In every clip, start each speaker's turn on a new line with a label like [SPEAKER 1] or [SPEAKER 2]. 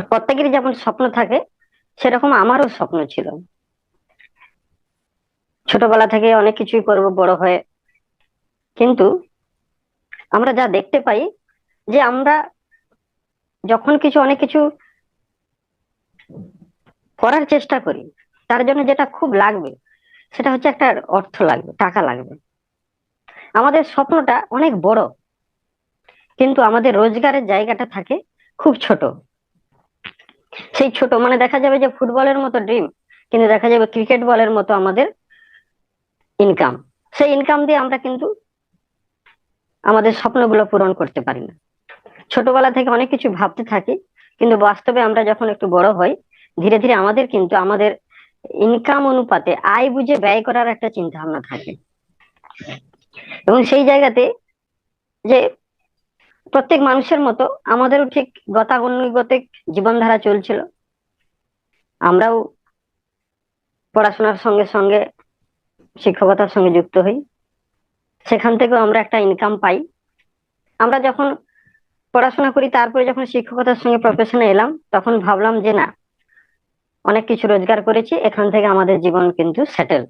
[SPEAKER 1] প্রত্যেকেরই যেমন স্বপ্ন থাকে, সেরকম আমারও স্বপ্ন ছিল। ছোটবেলা থেকে অনেক কিছুই করব বড় হয়ে। কিন্তু আমরা যা দেখতে পাই, যে আমরা যখন কিছু, অনেক কিছু করার চেষ্টা করি, তার জন্য যেটা খুব লাগবে, সেটা হচ্ছে একটা অর্থ লাগবে, টাকা লাগবে। আমাদের স্বপ্নটা অনেক বড়, কিন্তু আমাদের রোজগারের জায়গাটা থাকে খুব ছোট। সেই ছোট মানে দেখা যাবে যে ফুটবলের মতো ড্রিম, কিন্তু দেখা যাবে ক্রিকেট বলের মতো আমাদের ইনকাম সেই ইনকাম দিয়ে আমরা কিন্তু আমাদের স্বপ্নগুলো পূরণ করতে পারি না। ছোটবেলা থেকে অনেক কিছু ভাবতে থাকি, কিন্তু বাস্তবে আমরা যখন একটু বড় হই, ধীরে ধীরে আমাদের কিন্তু আমাদের ইনকাম অনুপাতে আয় বুঝে ব্যয় করার একটা চিন্তা ভাবনা থাকে। এবং সেই জায়গাতে যে প্রত্যেক মানুষের মতো আমাদেরও ঠিক গতানুগতিক জীবনধারা চলছিল। আমরাও পড়াশোনার সঙ্গে সঙ্গে, শিক্ষকতার সঙ্গে যুক্ত হই। সেখান থেকেও আমরা একটা ইনকাম পাই। আমরা যখন পড়াশোনা করি, তারপরে যখন শিক্ষকতার সঙ্গে প্রফেশনে এলাম, তখন ভাবলাম যে না, অনেক কিছু রোজগার করেছি, এখান থেকে আমাদের জীবন কিন্তু সেটেল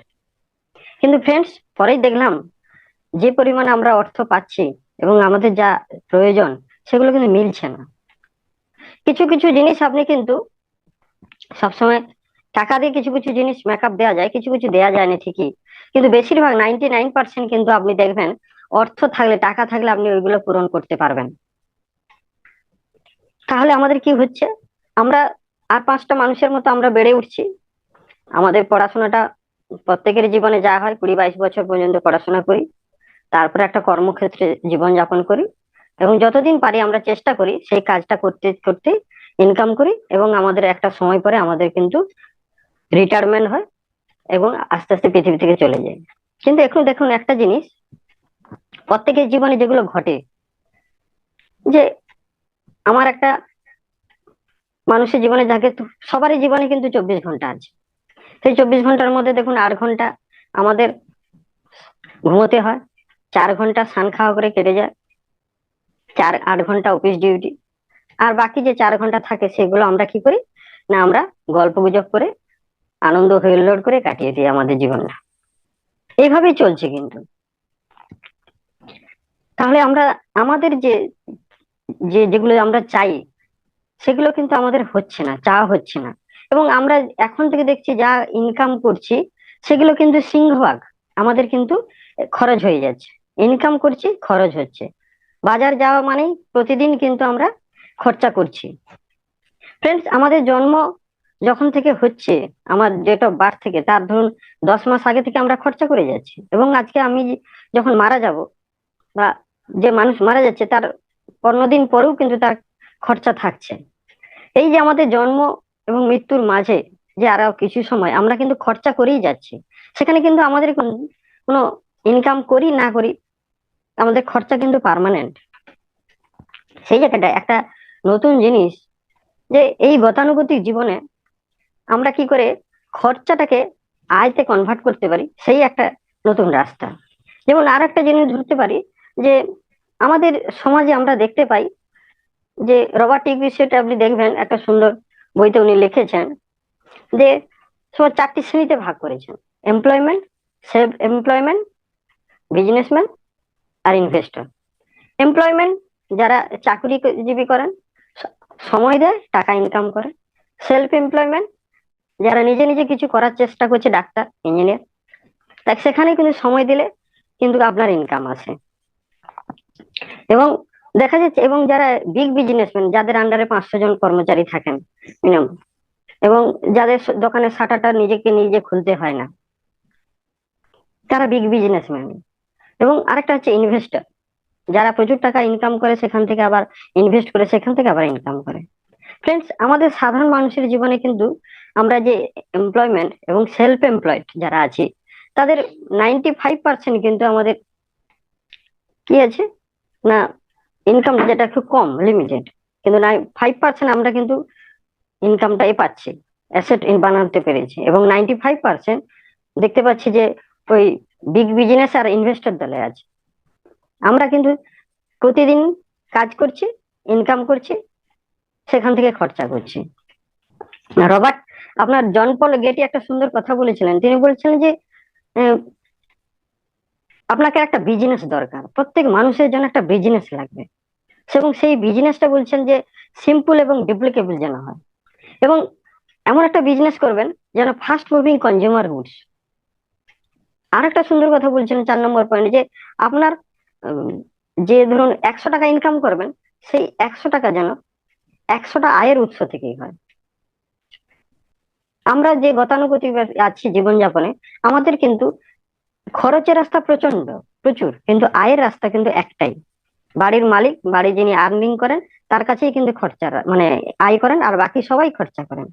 [SPEAKER 1] কিন্তু ফ্রেন্ডস পরেই দেখলাম যে পরিমাণ আমরা অর্থ পাচ্ছি। এবং আমাদের যা প্রয়োজন, সেগুলো কিন্তু মিলছে না। কিছু কিছু জিনিস আপনি কিন্তু সবসময় টাকা দিয়ে কিছু কিছু জিনিস মেকআপ দেওয়া যায়, কিছু কিছু দেওয়া যায় না ঠিকই। কিন্তু বেশিরভাগ নাইনটি নাইন পার্সেন্ট কিন্তু আপনি দেখবেন, অর্থ থাকলে, টাকা থাকলে আপনি ওইগুলো পূরণ করতে পারবেন। তাহলে আমাদের কি হচ্ছে? আমরা আর পাঁচটা মানুষের মতো আমরা বেড়ে উঠছি। আমাদের পড়াশোনাটা প্রত্যেকের জীবনে যা হয়, কুড়ি বাইশ বছর পর্যন্ত পড়াশোনা করি। তারপরে একটা কর্মক্ষেত্রে জীবন যাপন করি এবং যতদিন পারি আমরা চেষ্টা করি সেই কাজটা করতে করতে ইনকাম করি এবং আমাদের একটা সময় পরে আমাদের কিন্তু রিটায়ারমেন্ট হয় এবং আস্তে আস্তে পৃথিবী থেকে চলে যায়। কিন্তু এখন দেখুন একটা জিনিস, প্রত্যেকের জীবনে যেগুলো ঘটে, যে আমার একটা মানুষের জীবনে যাকে সবারই জীবনে কিন্তু চব্বিশ ঘণ্টা আছে। সেই চব্বিশ ঘণ্টার মধ্যে দেখুন আট ঘণ্টা আমাদের ঘুমোতে হয় চার ঘণ্টা স্নান খাওয়া করে কেটে যায়, চার, আট ঘণ্টা অফিস ডিউটি আর বাকি যে চার ঘণ্টা থাকে সেগুলো আমরা কি করি? না, আমরা গল্প গুজব করে, আনন্দ হেল্লোড করে কাটিয়ে দিই আমাদের জীবনটা। এইভাবেই চলছে কিন্তু। তাহলে আমরা, আমাদের যে যে, যেগুলো আমরা চাই, সেগুলো কিন্তু আমাদের হচ্ছে না, চাওয়া হচ্ছে না। এবং আমরা এখন থেকে দেখছি যা ইনকাম করছি, সেগুলো কিন্তু সিংহভাগ আমাদের কিন্তু খরচ হয়ে যাচ্ছে। ইনকাম করছি, খরচ হচ্ছে। বাজার যাওয়া মানেই প্রতিদিন কিন্তু আমরা খরচা করছি। ফ্রেন্ডস আমাদের জন্ম যখন থেকে হচ্ছে, আমার অফ বার্থ থেকে, তার ধরুন দশ মাস আগে থেকে আমরা খরচা করে যাচ্ছি। এবং আজকে আমি যখন মারা যাব, বা যে মানুষ মারা যাচ্ছে, তার পনেরো পরেও কিন্তু তার খরচা থাকছে। এই যে আমাদের জন্ম এবং মৃত্যুর মাঝে যে আরও কিছু সময়, আমরা কিন্তু খরচা করেই যাচ্ছি। সেখানে কিন্তু আমাদের কোনো ইনকাম করি না করি আমাদের খরচা কিন্তু পার্মানেন্ট সেই জায়গাটা একটা নতুন জিনিস, যে এই গতানুগতিক জীবনে আমরা কি করে খরচাটাকে আয়তে কনভার্ট করতে পারি, সেই একটা নতুন রাস্তা। যেমন আর একটা জিনিস ধরতে পারি, যে আমাদের সমাজে আমরা দেখতে পাই যে রবার্টিক বিষয়টা আপনি দেখবেন, একটা সুন্দর বইতে উনি লিখেছেন যে সব চারটি শ্রেণীতে ভাগ করেছেন। এমপ্লয়মেন্ট সেলফ এমপ্লয়মেন্ট বিজনেসম্যান আর ইনভেস্টর এমপ্লয়মেন্ট যারা চাকরিজীবী করেন, সময় দেয়, টাকা ইনকাম করে। সেলফ এমপ্লয়মেন্ট যারা নিজে নিজে কিছু করার চেষ্টা করছে, ডাক্তার ইঞ্জিনিয়ার তাই সেখানে কিন্তু সময় দিলে কিন্তু আপনার ইনকাম আসে। এবং দেখা যাচ্ছে, এবং যারা বিগ বিজনেসম্যান যাদের আন্ডারে পাঁচশো জন কর্মচারী থাকেন মিনিমাম এবং যাদের দোকানের শাটারটা নিজেকে নিজে খুলতে হয় না, তারা বিগ বিজনেসম্যান এবং আরেকটা হচ্ছে ইনভেস্টর যারা প্রচুর টাকা ইনকাম করে সেখান থেকে আবার ইনভেস্ট করে সেখান থেকে আবার ইনকাম করে। ফ্রেন্ডস আমাদের সাধারণ মানুষের জীবনে কিন্তু আমরা যে এমপ্লয়মেন্ট এবং সেলফ এমপ্লয়েড যারা আছি, তাদের নাইনটি ফাইভ পার্সেন্ট কিন্তু আমাদের কি আছে? না ইনকাম যেটা খুব কম লিমিটেড কিন্তু ফাইভ পার্সেন্ট আমরা কিন্তু ইনকামটাই পাচ্ছি অ্যাসেট বানাতে পেরেছি। এবং নাইনটি ফাইভ পার্সেন্ট দেখতে পাচ্ছি যে ওই বিগ বিজনেস আর ইনভেস্টর দলে আছে। আমরা কিন্তু প্রতিদিন কাজ করছি ইনকাম করছি, সেখান থেকে খরচা করছি। রবার্ট, আপনার জন পল গেটি একটা সুন্দর কথা বলেছিলেন। তিনি বলছিলেন যে আপনাকে একটা বিজনেস দরকার। প্রত্যেক মানুষের জন্য একটা বিজনেস লাগবে। এবং সেই বিজনেসটা বলছেন যে সিম্পল এবং ডুপ্লিকেবল যেন হয়। এবং এমন একটা বিজনেস করবেন যেন ফাস্ট মুভিং কনজিউমার গুডস আর একটা সুন্দর কথা বলছেন চার নম্বর পয়েন্ট যে আপনার যে ধরুন একশো টাকা ইনকাম করবেন, সেই একশো টাকা যেন একশোটা আয়ের উৎস থেকেই হয়। আমরা যে গতানুগতিক আছি জীবনযাপনে, আমাদের কিন্তু খরচের রাস্তা প্রচণ্ড প্রচুর, কিন্তু আয়ের রাস্তা কিন্তু একটাই। বাড়ির মালিক, বাড়ি যিনি আর্নিং করেন, তার কাছেই কিন্তু খরচা মানে আয় করেন, আর বাকি সবাই খরচা করেন।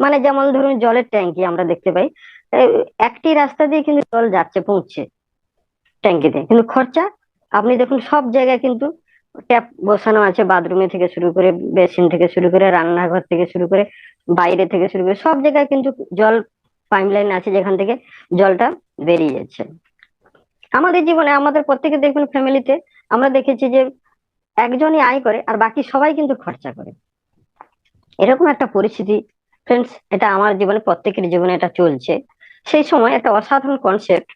[SPEAKER 1] মানে যেমন ধরুন জলের ট্যাঙ্কি আমরা দেখতে পাই একটি রাস্তা দিয়ে কিন্তু জল যাচ্ছে পৌঁছছে ট্যাঙ্কিতে। কিন্তু খরচা, আপনি দেখুন সব জায়গায় কিন্তু ট্যাপ বসানো আছে, বাথরুমে থেকে শুরু করে বেসিন থেকে শুরু করে, রান্নাঘর থেকে শুরু করে, বাইরে থেকে শুরু করে, সব জায়গায় কিন্তু জল পাইপলাইন আছে যেখান থেকে জলটা বেরিয়ে যাচ্ছে। আমাদের জীবনে, আমাদের প্রত্যেকে দেখবেন ফ্যামিলিতে আমরা দেখেছি যে একজনই আয় করে আর বাকি সবাই কিন্তু খরচা করে। এরকম একটা পরিস্থিতি, ফ্রেন্ডস, এটা আমার জীবনে, প্রত্যেকের জীবনে এটা চলছে। সেই সময় একটা অসাধারণ কনসেপ্ট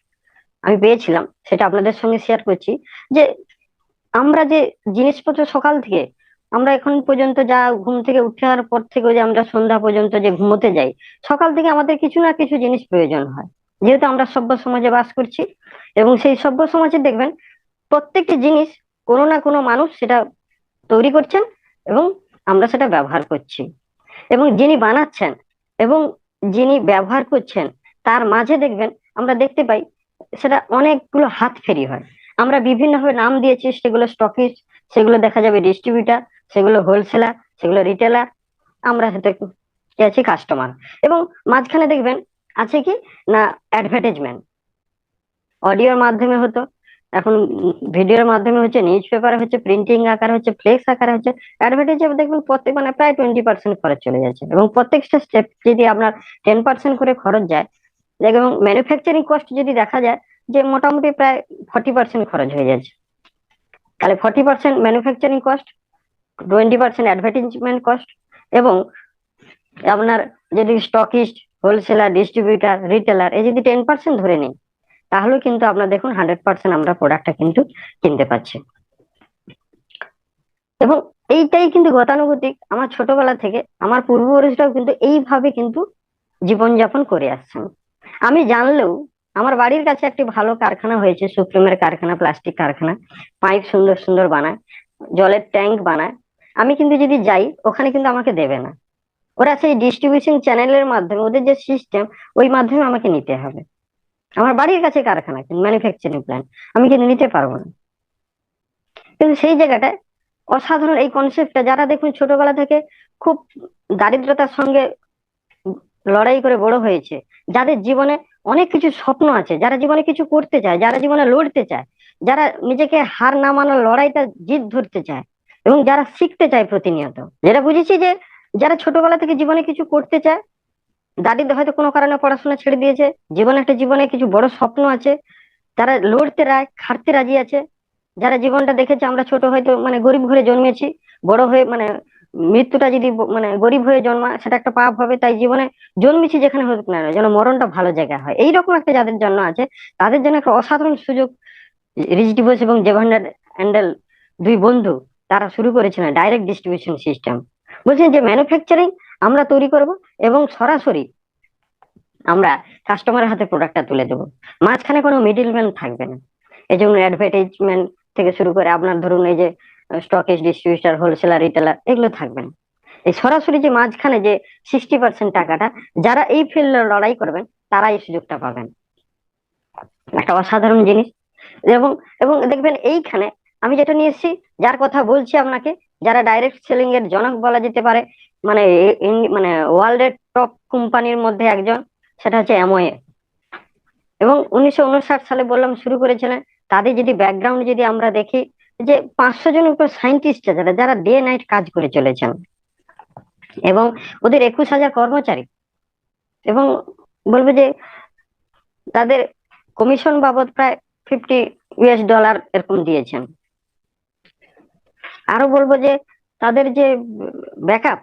[SPEAKER 1] আমি পেয়েছিলাম, সেটা আপনাদের সঙ্গে শেয়ার করছি, যে আমরা যে জিনিসপত্র সকাল থেকে, আমরা এখন পর্যন্ত যা ঘুম থেকে উঠার পর থেকে যে আমরা সন্ধ্যা পর্যন্ত যে ঘুমোতে যাই, সকাল থেকে আমাদের কিছু না কিছু জিনিস প্রয়োজন হয়। যেহেতু আমরা সভ্য সমাজে বাস করছি এবং সেই সভ্য সমাজে দেখবেন প্রত্যেকটি জিনিস কোনো না কোনো মানুষ সেটা তৈরি করছেন এবং আমরা সেটা ব্যবহার করছি। এবং যিনি বানাচ্ছেন এবং যিনি ব্যবহার করছেন তার মাঝে দেখবেন আমরা দেখতে পাই সেটা অনেকগুলো হাত ফেরি হয়। আমরা বিভিন্নভাবে নাম দিয়েছি, সেগুলো স্টকিস্ট সেগুলো দেখা যাবে ডিস্ট্রিবিউটার সেগুলো হোলসেলার সেগুলো রিটেলার আমরা কি আছি কাস্টমার এবং মাঝখানে দেখবেন আছে কি না অ্যাডভার্টাইজমেন্ট অডিওর মাধ্যমে হতো, এখন ভিডিওর মাধ্যমে হচ্ছে নিউজ পেপার হচ্ছে প্রিন্টিং আকারে হচ্ছে ফ্লেক্স আকারে হচ্ছে অ্যাডভার্টাইজ দেখবেন প্রত্যেক মানে প্রায় টোয়েন্টি পার্সেন্ট খরচ চলে যাচ্ছে। এবং প্রত্যেকটা স্টেপ যদি আপনার টেন পার্সেন্ট করে খরচ যায় এবং ম্যানুফ্যাকচারিং কস্ট যদি দেখা যায়, যে মোটামুটি প্রায় ফর্টি পার্সেন্ট খরচ হয়ে যাচ্ছে। তাহলে forty percent manufacturing cost twenty percent advertisement cost এবং আপনার যদি স্টকিস্ট হোলসেলার ডিস্ট্রিবিউটার রিটেলার এই যদি টেন পার্সেন্ট ধরে নিই তাহলেও কিন্তু আপনার দেখুন হান্ড্রেড পার্সেন্ট আমরা প্রোডাক্টটা কিন্তু কিনতে পারছি এবং এইটাই কিন্তু গতানুগতিক আমার ছোটবেলা থেকে, আমার পূর্বপুরুষরাও কিন্তু এইভাবে কিন্তু জীবনযাপন করে আসছেন। আমি জানলেও আমার বাড়ির কাছে একটি ভালো কারখানা হয়েছে, সুপ্রিমের কারখানা, প্লাস্টিক কারখানা। পাইপ সুন্দর সুন্দর বানায়, জলের ট্যাঙ্ক বানায়। আমি কিন্তু যদি যাই, ওখানে কিন্তু আমাকে দেবে না। ওরা সেই ডিস্ট্রিবিউশন চ্যানেলের মাধ্যমে, ওদের যে সিস্টেম ওই মাধ্যমে আমাকে নিতে হবে। আমার বাড়ির কাছে কারখানা ম্যানুফ্যাকচারিং প্ল্যান্ট আমি কিন্তু নিতে পারব না। কিন্তু সেই জায়গাটায় অসাধারণ এই কনসেপ্টটা যারা দেখুন ছোটবেলা থেকে খুব দারিদ্রতার সঙ্গে লড়াই করে বড় হয়েছে। যাদের জীবনে অনেক কিছু স্বপ্ন আছে, যারা জীবনে কিছু করতে চায়, যারা জীবনে লড়তে চায়, যারা নিজেকে হার না মানার লড়াইটা জিদ ধরতে চায় এবং যারা শিখতে চায় প্রতিনিয়ত। যেটা বুঝেছি যে, যারা ছোটবেলা থেকে জীবনে কিছু করতে চায় দাদিদের হয়তো কোনো কারণে পড়াশোনা ছেড়ে দিয়েছে, জীবনে একটা জীবনে কিছু বড় স্বপ্ন আছে, তারা লড়তে রায় খাটতে রাজি আছে, যারা জীবনটা দেখেছে, আমরা ছোট হয়তো মানে গরিব ঘরে জন্মেছি, বড় হয়ে মানে মৃত্যুটা যদি মানে গরিব হয়ে জন্মা সেটা একটা পাপ হবে, তাই জীবনে জন্মেছি যেখানে হোক না যেন মরণটা ভালো জায়গা হয়। এইরকম একটা যাদের জন্য আছে, তাদের জন্য একটা অসাধারণ সুযোগ, রিচ ডিভোর্স এবং জেভান্ডার হ্যান্ডেল দুই বন্ধু, তারা শুরু করেছিলেন ডাইরেক্ট ডিস্ট্রিবিউশন সিস্টেম। বলছেন যে ম্যানুফ্যাকচারিং আমরা তৈরি করব এবং সরাসরি আমরা কাস্টমারের হাতে প্রোডাক্টটা তুলে দেবো। মাঝখানে কোনো মিডিলম্যান থাকবে না। এই জন্য অ্যাডভার্টাইজমেন্ট থেকে শুরু করে, আপনার ধরুন এই যে স্টকেজ ডিস্ট্রিবিউটার হোলসেলার রিটেলার এগুলো থাকবে না। এই সরাসরি যে মাঝখানে যে সিক্সটি পার্সেন্ট টাকাটা, যারা এই ফিল্ডে লড়াই করবেন তারা এই সুযোগটা পাবেন। একটা অসাধারণ জিনিস। এবং এবং দেখবেন এইখানে আমি যেটা নিয়ে এসেছি, যার কথা বলছি আপনাকে, যারা ডাইরেক্ট সেলিং এর জনক বলা যেতে পারে মানে মানে ওয়ার্ল্ডের টপ কোম্পানির মধ্যে একজন, সেটা হচ্ছে অ্যামোয়ে এবং উনিশশো উনষাট সালে বললাম, শুরু করেছিলেন, তাদের যদি ব্যাকগ্রাউন্ড যদি আমরা দেখি যে পাঁচশো জন উপর সায়েন্টিস্ট যারা যারা ডে নাইট কাজ করে চলেছেন এবং ওদের একুশ হাজার কর্মচারী এবং বলব যে তাদের কমিশন বাবদ প্রায় ফিফটি ইউএস ডলার এরকম দিয়েছেন। আরও বলব যে তাদের যে ব্যাকআপ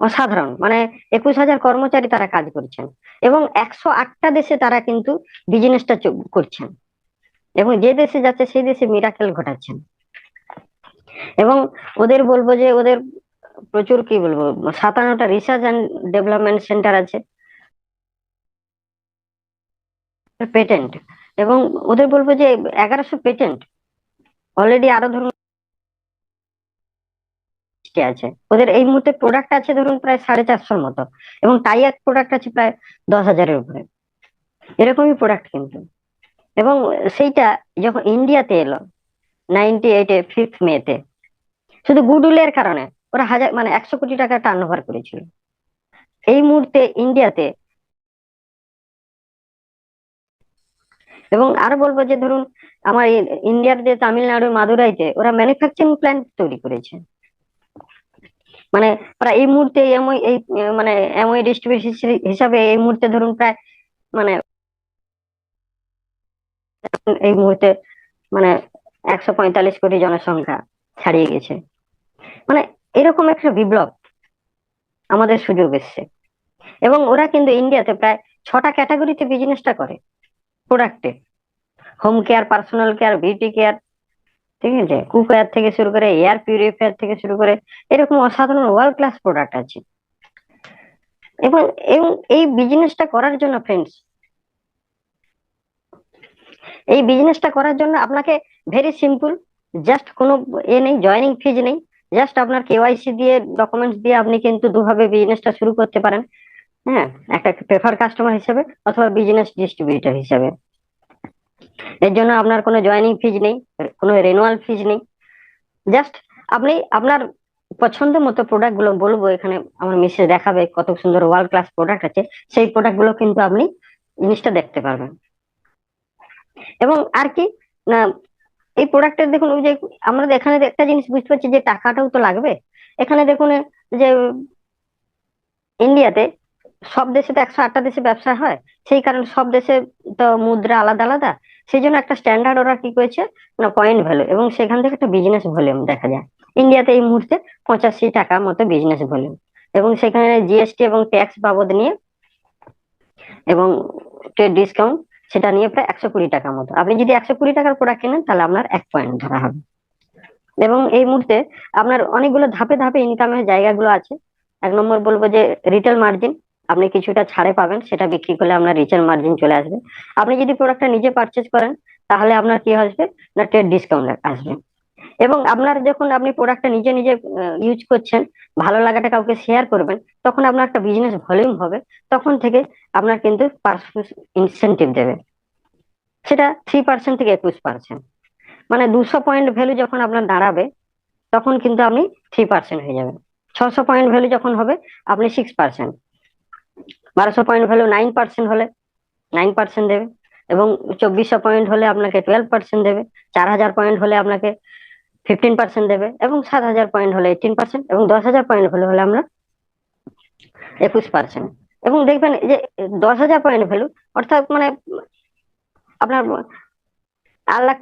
[SPEAKER 1] অসাধারণ মানে একুশ হাজার কর্মচারী তারা কাজ করছেন এবং একশো আটটা দেশে তারা কিন্তু বিজনেসটা করছেন। এবং যে দেশে যাচ্ছে, সেই দেশে মিরাকেল ঘটাচ্ছেন। এবং ওদের বলব যে, ওদের প্রচুর কি বলব, সাতান্নটা রিসার্চ অ্যান্ড ডেভেলপমেন্ট সেন্টার আছে। পেটেন্ট এবং ওদের বলব যে, এগারোশো পেটেন্ট অলরেডি আরও ধরুন আছে। ওদের এই মুহূর্তে প্রোডাক্ট আছে ধরুন প্রায় সাড়ে চারশোর মতো। এবং টাই প্রোডাক্ট আছে প্রায় দশ হাজারের উপরে। এরকমই প্রোডাক্ট কিন্তু। এবং সেইটা যখন ইন্ডিয়াতে এলো নাইনটি এইটে ফিফথ মেতে শুধু গুডউইলের কারণে ওরা হাজার মানে একশো কোটি টাকা টার্ন ওভার করেছিল। এই মুহূর্তে ইন্ডিয়াতে এবং আরও বলব যে ধরুন, আমার ইন্ডিয়ার যে তামিলনাড়ুর মাদুরাইতে ওরা ম্যানুফ্যাকচারিং প্ল্যান্ট তৈরি করেছে। মানে ওরা এই মুহূর্তে এমওই এই মানে এমওই ডিস্ট্রিবিউশন হিসাবে এই মুহূর্তে ধরুন প্রায় মানে এই মুহূর্তে মানে একশো পঁয়তাল্লিশ কোটি জনসংখ্যা ছাড়িয়ে গেছে। মানে এরকম একটা বিপ্লব আমাদের সুযোগ এসছে। এবং ওরা কিন্তু ইন্ডিয়াতে প্রায় ছটা ক্যাটাগরিতে বিজনেসটা করে। প্রোডাক্টে home care personal care beauty care ঠিক আছে? কুকার থেকে শুরু করে এয়ার পিউরিফায়ার থেকে শুরু করে এরকম অসাধারণ ওয়ার্ল্ড ক্লাস প্রোডাক্ট আছে। এবং এবং এই বিজনেসটা করার জন্য ফ্রেন্ডস এই বিজনেসটা করার জন্য আপনাকে ভেরি সিম্পল জাস্ট কোনো এ নেই জয়নিং ফিজ নেই জাস্ট আপনার কেওয়াইসি দিয়ে ডকুমেন্টস দিয়ে আপনি কিন্তু দুভাবে বিজনেসটা শুরু করতে পারেন। হ্যাঁ একটা প্রেফার কাস্টমার হিসেবে অথবা বিজনেস ডিস্ট্রিবিউটর হিসেবে। এর জন্য আপনার কোনো জয়নিং ফিজ নেই, কোনো রেনুয়াল ফিজ নেই। জাস্ট আপনি আপনার পছন্দ মতো প্রোডাক্টগুলো বলব এখানে, আমার মিসেস দেখাবে কত সুন্দর ওয়ার্ল্ড ক্লাস প্রোডাক্ট আছে, সেই প্রোডাক্টগুলো কিন্তু আপনি জিনিসটা দেখতে পারবেন। এবং আর কি, না, এই প্রোডাক্টের দেখুন, ওই যে আমরা এখানে একটা জিনিস বুঝতে পারছি যে টাকাটাও তো লাগবে। এখানে দেখুন, যে ইন্ডিয়াতে সব দেশে তো একশো আটটা দেশে ব্যবসা হয়। সেই কারণে সব দেশে তো মুদ্রা আলাদা আলাদা। সেই জন্য একটা স্ট্যান্ডার্ড ওরা কি করেছে, না পয়েন্ট ভ্যালু এবং সেখান থেকে একটা বিজনেস ভলিউম দেখা যায়। ইন্ডিয়াতে এই মুহূর্তে পঁচাশি টাকা মতো বিজনেস ভলিউম এবং সেখানে জিএসটি এবং ট্যাক্স বাবদ নিয়ে এবং ট্রেড ডিসকাউন্ট সেটা নিয়ে প্রায় একশো কুড়ি টাকার মতো। আপনি যদি একশো কুড়ি টাকার প্রোডাক্ট কেনেন, তাহলে আপনার এক পয়েন্ট ধরা হবে। এবং এই মুহূর্তে আপনার অনেকগুলো ধাপে ধাপে ইনকামের জায়গাগুলো আছে। এক নম্বর বলব যে রিটেল মার্জিন আপনি কিছুটা ছাড়ে পাবেন, সেটা বিক্রি করলে আপনার রিটেল মার্জিন চলে আসবে। আপনি যদি প্রোডাক্টটা নিজে পারচেজ করেন, তাহলে আপনার কি আসবে? না ট্রেড ডিসকাউন্ট আসবে। এবং আপনার যখন আপনি প্রোডাক্টটা নিজে নিজে ইউজ করছেন, ভালো লাগাটা কাউকে শেয়ার করবেন, তখন আপনার একটা বিজনেস ভলিউম হবে, তখন থেকে আপনার কিন্তু ইনসেন্টিভ দেবে। সেটা থ্রি পার্সেন্ট থেকে একুশ পার্সেন্ট মানে দুশো পয়েন্ট ভ্যালু যখন আপনার দাঁড়াবে, তখন কিন্তু আপনি থ্রি পার্সেন্ট হয়ে যাবেন। ছশো পয়েন্ট ভ্যালু যখন হবে, আপনি সিক্স পার্সেন্ট বারোশো পয়েন্ট ভ্যালু নাইন পার্সেন্ট হলে নাইন পার্সেন্ট দেবে এবং চব্বিশশো পয়েন্ট হলে আপনাকে টুয়েলভ পার্সেন্ট দেবে। চার হাজার পয়েন্ট হলে আপনাকে ফিফটিন পার্সেন্ট দেবে এবং সাত হাজার পয়েন্ট হলে এইটিন পার্সেন্ট এবং দশ হাজার পয়েন্ট হলে হলে আমরা একুশ পার্সেন্ট এবং দেখবেন যে দশ হাজার পয়েন্ট ভ্যালু অর্থাৎ মানে আপনার আট লাখ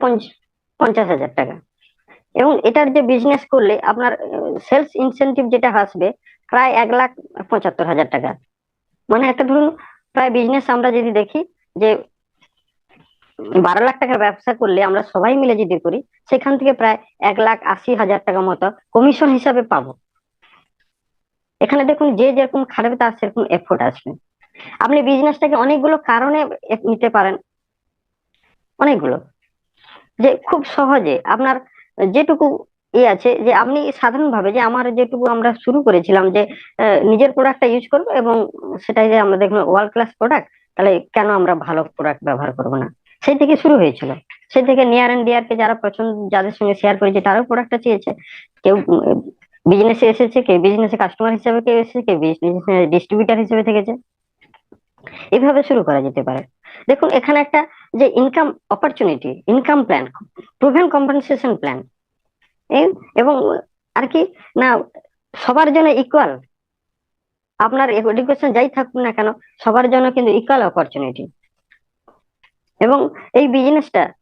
[SPEAKER 1] পঞ্চাশ হাজার টাকা। এবং এটার যে বিজনেস করলে আপনার সেলস ইনসেন্টিভ যেটা আসবে প্রায় এক লাখ পঁচাত্তর হাজার টাকা। মানে একটা ধরুন, প্রায় বিজনেস আমরা যদি দেখি যে বারো লাখ টাকার ব্যবসা করলে আমরা সবাই মিলে যদি করি, সেখান থেকে প্রায় এক লাখ আশি হাজার টাকা মতো কমিশন হিসাবে পাবো। এখানে দেখুন যে যেরকম খারাপ তার সেরকম এফোর্ট আসবে। আপনি বিজনেসটাকে অনেকগুলো কারণে নিতে পারেন। অনেকগুলো। যে খুব সহজে আপনার যেটুকু ই আছে যে আপনি সাধারণভাবে যে আমার যেটুকু আমরা শুরু করেছিলাম যে নিজের প্রোডাক্টটা ইউজ করব এবং সেটাই যে আমরা দেখলাম ওয়ার্ল্ড ক্লাস প্রোডাক্ট তাহলে কেন আমরা ভালো প্রোডাক্ট ব্যবহার করব না? সেই থেকে শুরু হয়েছিল। সেই থেকে নিয়ার এন্ড ডিয়ার কে যারা পছন্দ, যাদের সঙ্গে শেয়ার করেছে, তারাও প্রোডাক্টটা চেয়েছে। কেউ বিজনেসে এসেছে, কেউ বিজনেসে কাস্টমার হিসেবে কেউ এসেছে, কেউ বিজনেস ডিস্ট্রিবিউটার হিসেবে থেকেছে। এভাবে শুরু করা যেতে পারে। দেখুন, এখানে একটা যে income opportunity income plan proven compensation plan এবং আর কি, না, সবার জন্য ইকুয়াল আপনার এডুকেশন যাই থাকুক না কেন, সবার জন্য কিন্তু ইকুয়াল অপরচুনিটি এবং এই বিজনেসটা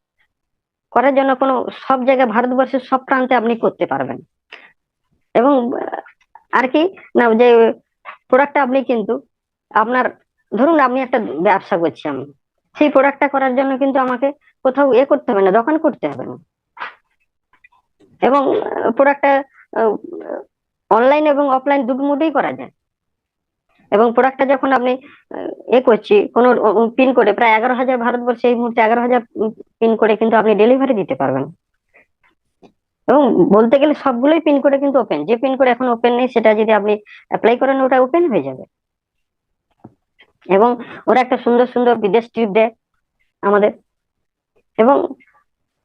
[SPEAKER 1] করার জন্য কোনো, সব জায়গায় ভারতবর্ষের সব প্রান্তে আপনি করতে পারবেন। এবং আর কি, না, যে প্রোডাক্টটা আপনি কিন্তু, আপনার, ধরুন আপনি একটা ব্যবসা করছি আমি, সেই প্রোডাক্টটা করার জন্য কিন্তু আমাকে কোথাও এ করতে হবে না, দোকান করতে হবে না। এবং প্রোডাক্টটা অনলাইন এবং অফলাইন দুটো মোডেই করা যায়। এবং প্রোডাক্টটা যখন আপনি এ করছি, কোনো পিন কোডে প্রায় এগারো হাজার ভারতবর্ষে এই মুহূর্তে এগারো হাজার পিন কোডে কিন্তু আপনি ডেলিভারি দিতে পারবেন। এবং বলতে গেলে সবগুলোই পিন কোডে কিন্তু ওপেন যে পিন কোড এখন ওপেন নেই, সেটা যদি আপনি অ্যাপ্লাই করেন, ওটা ওপেন হয়ে যাবে। এবং ওরা একটা সুন্দর সুন্দর বিদেশ ট্রিপ দেয় আমাদের। এবং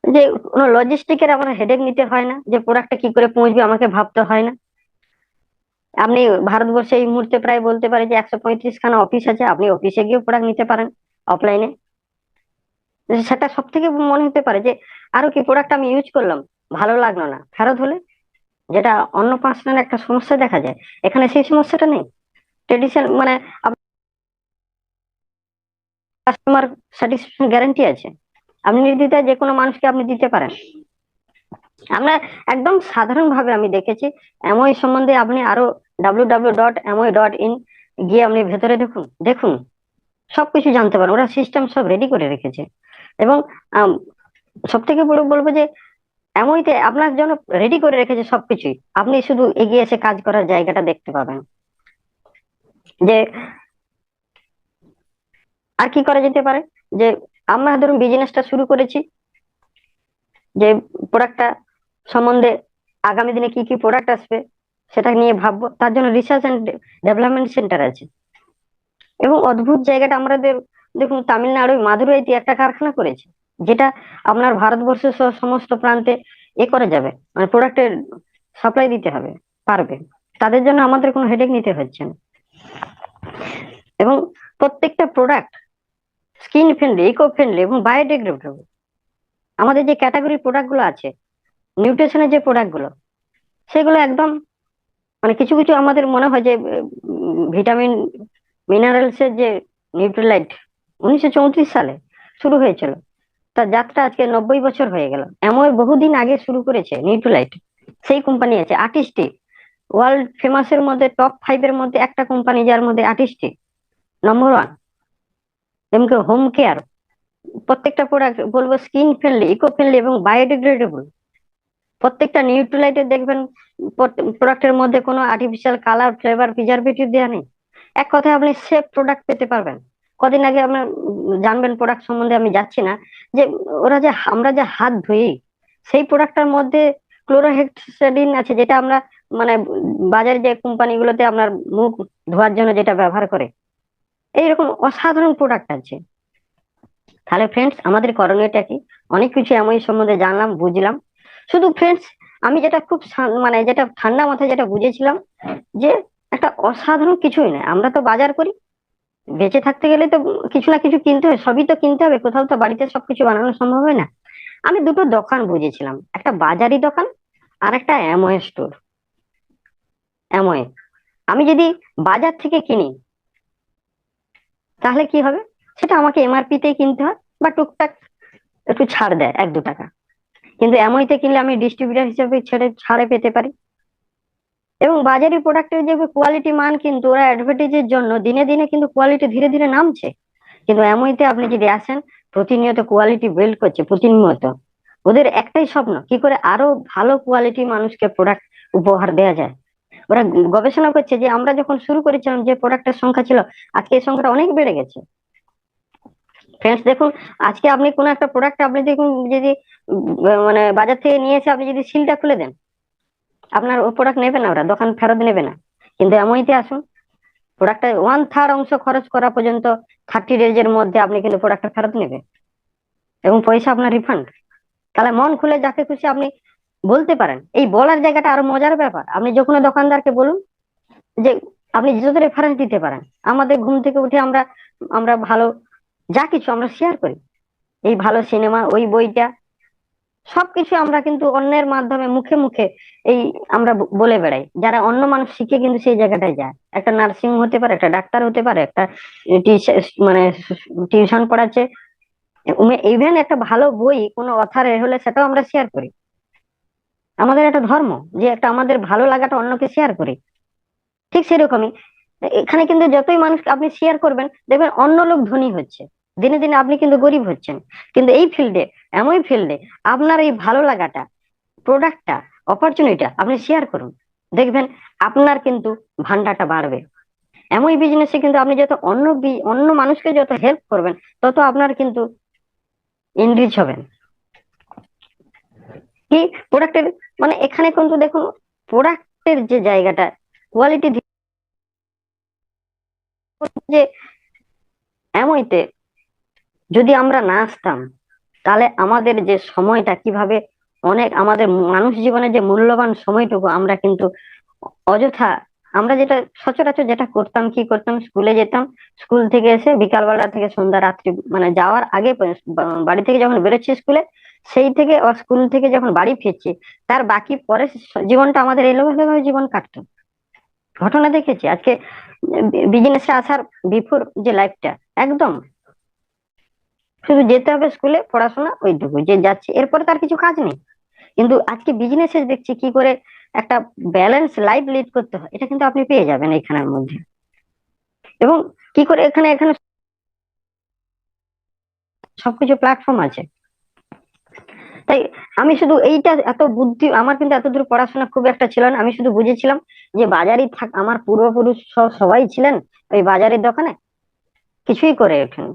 [SPEAKER 1] যে কোনো লজিস্টিকের আমার হেডেক নিতে হয় না, যে প্রোডাক্টটা কি করে পৌঁছবে, আমাকে ভাবতে হয় না। আপনি ভারতবর্ষে এই মুহূর্তে প্রায় বলতে পারে যে একশো পঁয়ত্রিশ খানা অফিস আছে, আপনি অফিসে গিয়ে প্রোডাক্ট নিতে পারেন অফলাইনে সেটা সব থেকে মনে হতে পারে যে আরও কি প্রোডাক্ট আমি ইউজ করলাম, ভালো লাগল না। ফেরত হলে যেটা অন্য পার্সোনাল একটা সমস্যা দেখা যায়, এখানে সেই সমস্যাটা নেই। ট্রেডিশন মানে কাস্টমার স্যাটিসফ্যাকশন গ্যারান্টি আছে। আপনি নির্দ্বিধায় যে কোনো মানুষকে আপনি দিতে পারেন। আমরা একদম সাধারণ ভাবে আমি দেখেছি। এমওই সম্বন্ধে আপনি আরও W W dot MOE dot in গিয়ে আপনি ভেতরে দেখুন দেখুন। সবকিছু জানতে পারেন ওরা সিস্টেম সব রেডি করে রেখেছে। এবং সব থেকে বড় বলব যে এমনইতে আপনার জন্য রেডি করে রেখেছে সবকিছুই। আপনি শুধু এগিয়ে এসে কাজ করার জায়গাটা দেখতে পাবেন। যে, আর কি করা যেতে পারে? যে, আমরা ধরুন বিজনেসটা শুরু করেছি। যে প্রোডাক্টটা সম্বন্ধে আগামী দিনে কি কি প্রোডাক্ট আসবে সেটা নিয়ে ভাববো। তার জন্য রিসার্চ অ্যান্ড ডেভেলপমেন্ট সেন্টার আছে। এবং অদ্ভুত জায়গাটা আমাদের, দেখুন, তামিলনাড়ু মাদুরাইতে একটা কারখানা করেছে, যেটা আপনার ভারতবর্ষের সহ সমস্ত প্রান্তে এ করা যাবে। মানে প্রোডাক্টের সাপ্লাই দিতে হবে, পারবে। তাদের জন্য আমাদের কোনো হেডেক নিতে হচ্ছে না। এবং প্রত্যেকটা product skin friendly eco friendly এবং বায়োডিগ্রেডেবল আমাদের যে ক্যাটাগরি প্রোডাক্টগুলো আছে নিউট্রিশনের যে প্রোডাক্টগুলো, সেগুলো একদম মানে কিছু কিছু আমাদের মনে হয় যে ভিটামিন মিনারেলস এর যে নিউট্রিলাইট উনিশশো চৌত্রিশ সালে শুরু হয়েছিল। তার যাত্রা আজকে নব্বই বছর হয়ে গেল। এমন বহুদিন আগে শুরু করেছে নিউট্রিলাইট সেই কোম্পানি আছে আর্টিস্টি। ওয়ার্ল্ড ফেমাসের মধ্যে টপ ফাইভ এর মধ্যে একটা কোম্পানি যার মধ্যে আর্টিস্টি নম্বর ওয়ান যেমন হোম কেয়ার প্রত্যেকটা প্রোডাক্ট বলব স্কিন ফ্রেন্ডলি ইকো ফ্রেন্ডলি এবং বায়োডিগ্রেডেবল প্রত্যেকটা নিউট্রিলাইটে দেখবেন প্রোডাক্টের মধ্যে কোনো আর্টিফিশিয়াল কালার ফ্লেভার প্রিজারভেটিভ দেওয়া নেই। এক কথায় আপনি সেফ প্রোডাক্ট পেতে পারবেন। কদিন আগে আপনার জানবেন প্রোডাক্ট সম্বন্ধে, আমি যাচ্ছি না, যে ওরা যে, আমরা যে হাত ধুই, সেই প্রোডাক্টটার মধ্যে ক্লোরোহেক্সিডিন আছে, যেটা আমরা মানে বাজারে যে কোম্পানিগুলোতে আপনার মুখ ধোয়ার জন্য যেটা ব্যবহার করে, এইরকম অসাধারণ প্রোডাক্ট আছে। তাহলে ফ্রেন্ডস আমাদের করণীয়টা কি? অনেক কিছু এমন সম্বন্ধে জানলাম, বুঝলাম। শুধু ফ্রেন্ডস আমি যেটা খুব মানে যেটা ঠান্ডা মাথায় যেটা বুঝেছিলাম যে একটা অসাধারণ কিছুই নয়। আমরা তো বাজার করি, বেঁচে থাকতে গেলে তো কিছু না কিছু কিনতে হবে সবই তো কিনতে হবে, কোথাও তো বাড়িতে সবকিছু বানানো সম্ভব হয় না। আমি দুটো দোকান বুঝেছিলাম, একটা বাজারি দোকান আর একটা অ্যামওয়ে স্টোর অ্যামওয়ে আমি যদি বাজার থেকে কিনি, তাহলে কি হবে? সেটা আমাকে এমআরপি তেই কিনতে হয় বা টুকটাক একটু ছাড় দেয়, এক দু টাকা। কিন্তু এমআইতে কিনলে আমি ডিস্ট্রিবিউটার হিসেবে ছেড়ে ছাড়ে পেতে পারি। এবং বাজারি প্রোডাক্টের যে কোয়ালিটি মান কিন্তু ওরা অ্যাডভার্টাইজের জন্য দিনে দিনে কিন্তু কোয়ালিটি ধীরে ধীরে নামছে। কিন্তু এমআইতে আপনি যদি আসেন, প্রতিনিয়ত কোয়ালিটি বিল্ড করছে, প্রতিনিয়ত। ওদের একটাই স্বপ্ন, কি করে আরও ভালো কোয়ালিটি মানুষকে প্রোডাক্ট উপহার দেওয়া যায়। ওরা গবেষণা করছে যে আমরা যখন শুরু করেছিলাম যে প্রোডাক্টের সংখ্যা ছিল, আজকে এই সংখ্যাটা অনেক বেড়ে গেছে। ফ্রেন্ডস দেখুন, আজকে আপনি কোন একটা প্রোডাক্ট আপনি দেখুন, যদি মানে বাজার থেকে নিয়ে এসে আপনি যদি সিলটা খুলে দেন, আপনার ও প্রোডাক্ট নেবে না ওরা, দোকান ফেরত নেবে না। কিন্তু এমনইতে আসুন প্রোডাক্টটা ওয়ান থার্ড অংশ খরচ করা পর্যন্ত থার্টি ডেজ এর মধ্যে আপনি কিন্তু প্রোডাক্টটা ফেরত নেবে এবং পয়সা আপনার রিফান্ড তাহলে মন খুলে যাকে খুশি আপনি বলতে পারেন। এই বলার জায়গাটা আরও মজার ব্যাপার। আপনি যখন দোকানদারকে বলুন, যে আপনি যত রেফারেন্স দিতে পারেন। আমাদের ঘুম থেকে উঠে আমরা আমরা ভালো যা কিছু আমরা শেয়ার করি। এই ভালো সিনেমা ওই বইটা, সবকিছু আমরা কিন্তু অন্যের মাধ্যমে মুখে মুখে এই আমরা বলে বেড়াই। যারা অন্য মানুষ শিখে কিন্তু সেই জায়গাটায় যায়। একটা নার্সিং হতে পারে, একটা ডাক্তার হতে পারে, একটা মানে টিউশন পড়াচ্ছে। ইভেন একটা ভালো বই কোনো অথারের হলে সেটাও আমরা শেয়ার করি। আমাদের একটা ধর্ম যে একটা আমাদের ভালো লাগাটা অন্যকে শেয়ার করি। ঠিক সেরকমই। এখানে কিন্তু যতই মানুষ আপনি শেয়ার করবেন, দেখবেন অন্য লোক ধনী হচ্ছে। দিনে দিনে আপনি কিন্তু গরিব হচ্ছেন। কিন্তু এই ফিল্ডে এমন ফিল্ডে আপনার এই ভালো লাগাটা প্রোডাক্টটা অপরচুনিটিটা আপনি শেয়ার করুন। দেখবেন আপনার কিন্তু ভান্ডারটা বাড়বে। এমন বিজনেসে কিন্তু আপনি যত অন্য অন্য মানুষকে যত হেল্প করবেন, তত আপনার কিন্তু ইনরিচ হবেন। কি? প্রোডাক্টের মানে এখানে কিন্তু দেখুন প্রোডাক্টের যে জায়গাটা কোয়ালিটি যে এমইতে যদি আমরা না আসতাম, তাহলে আমাদের যে সময়টা কীভাবে অনেক আমাদের মানুষ জীবনে যে মূল্যবান সময়টুকু আমরা কিন্তু অযথা, আমরা যেটা সচরাচর যেটা করতাম, কি করতাম? স্কুলে যেতাম, স্কুল থেকে এসে বিকালবেলা থেকে সন্ধ্যা, রাত্রি মানে যাওয়ার আগে বাড়ি থেকে যখন বেরোচ্ছি স্কুলে, সেই থেকে স্কুল থেকে যখন বাড়ি ফিরছি, তার বাকি পরে জীবনটা আমাদের এলোমেলো ভাবে জীবন কাটতো। ঘটনা দেখেছি, আজকে বিজনেসে আসার বিফোর যে লাইফটা একদম শুধু যেতে হবে স্কুলে পড়াশোনা ওইটুকু যে যাচ্ছে। এরপরে তার কিছু কাজ নেই। কিন্তু আজকে বিজনেসে দেখছি কি করে একটা ব্যালেন্স লাইফ লিড করতে হয়, এটা কিন্তু আপনি পেয়ে যাবেন এখানের মধ্যে। এবং কি করে এখানে এখানে সবকিছু প্ল্যাটফর্ম আছে। তাই আমি শুধু এইটা এত বুদ্ধি, আমার কিন্তু এত দূর পড়াশোনা খুব একটা ছিল না। আমি শুধু বুঝেছিলাম যে বাজারই থাক, আমার পূর্বপুরুষ সবাই ছিলেন ওই বাজারের দোকানে। কিছুই করে ওঠেন।